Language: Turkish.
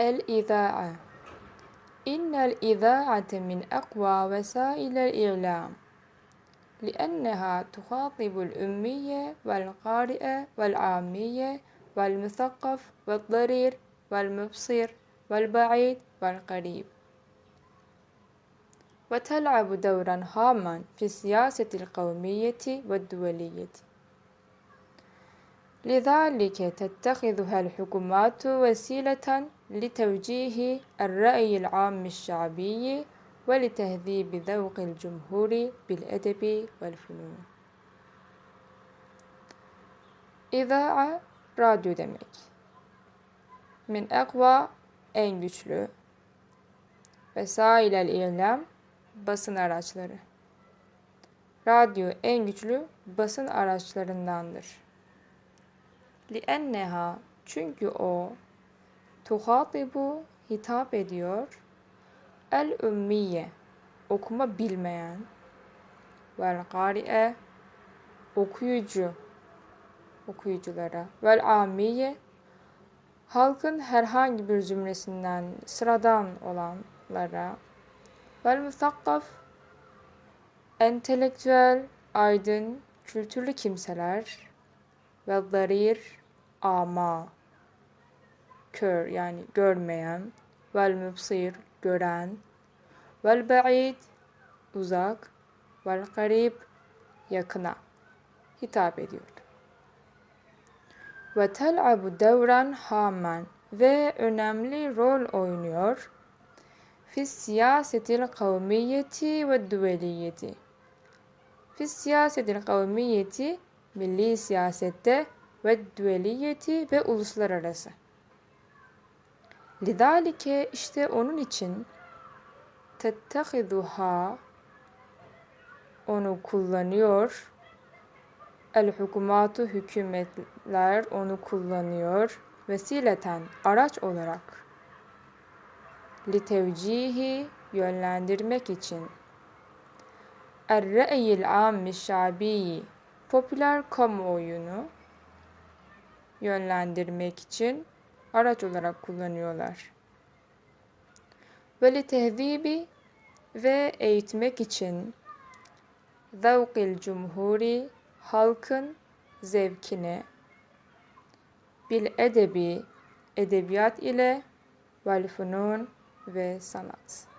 الإذاعة. إن الإذاعة من أقوى وسائل الإعلام لأنها تخاطب الأمية والقارئ والعامية والمثقف والضرير والمبصر والبعيد والقريب. وتلعب دورا هاما في السياسة القومية والدولية. لذلك تتخذها الحكومات وسيلة لتوجيه الرأي العام الشعبي ولتهذيب ذوق الجمهور بالأدب والفنون. İza'a radyo demek. Min akva en güçlü. Vesailel ilam basın araçları. Radyo en güçlü basın araçlarındandır. Li'enneha çünkü o tuhatibu hitap ediyor. el ümmiye okuma bilmeyen. vel gari'e okuyucu. Okuyuculara. vel amiye halkın herhangi bir cümlesinden sıradan olanlara. vel musakkaf entelektüel, aydın, kültürlü kimseler ve darir, ama, kör yani görmeyen, vel mübsir, gören, vel ba'id, uzak, vel garib, yakına hitap ediyor. Ve tel'abu devran hamen ve önemli rol oynuyor. Fis siyasetil kavmiyeti ve düveliyeti. Fis siyasetil kavmiyeti milli siyasette ve düveliyeti ve uluslararası. Lidalike işte onun için tettehiduha onu kullanıyor. El hukumatu hükümetler onu kullanıyor. Vesileten araç olarak. Litevcihi yönlendirmek için. Er-re'yil ammi şabi popüler kamuoyunu yönlendirmek için araç olarak kullanıyorlar. Ve tehzibi ve eğitmek için zavkil cumhuri halkın zevkine bil edebi edebiyat ile vel ve sanat.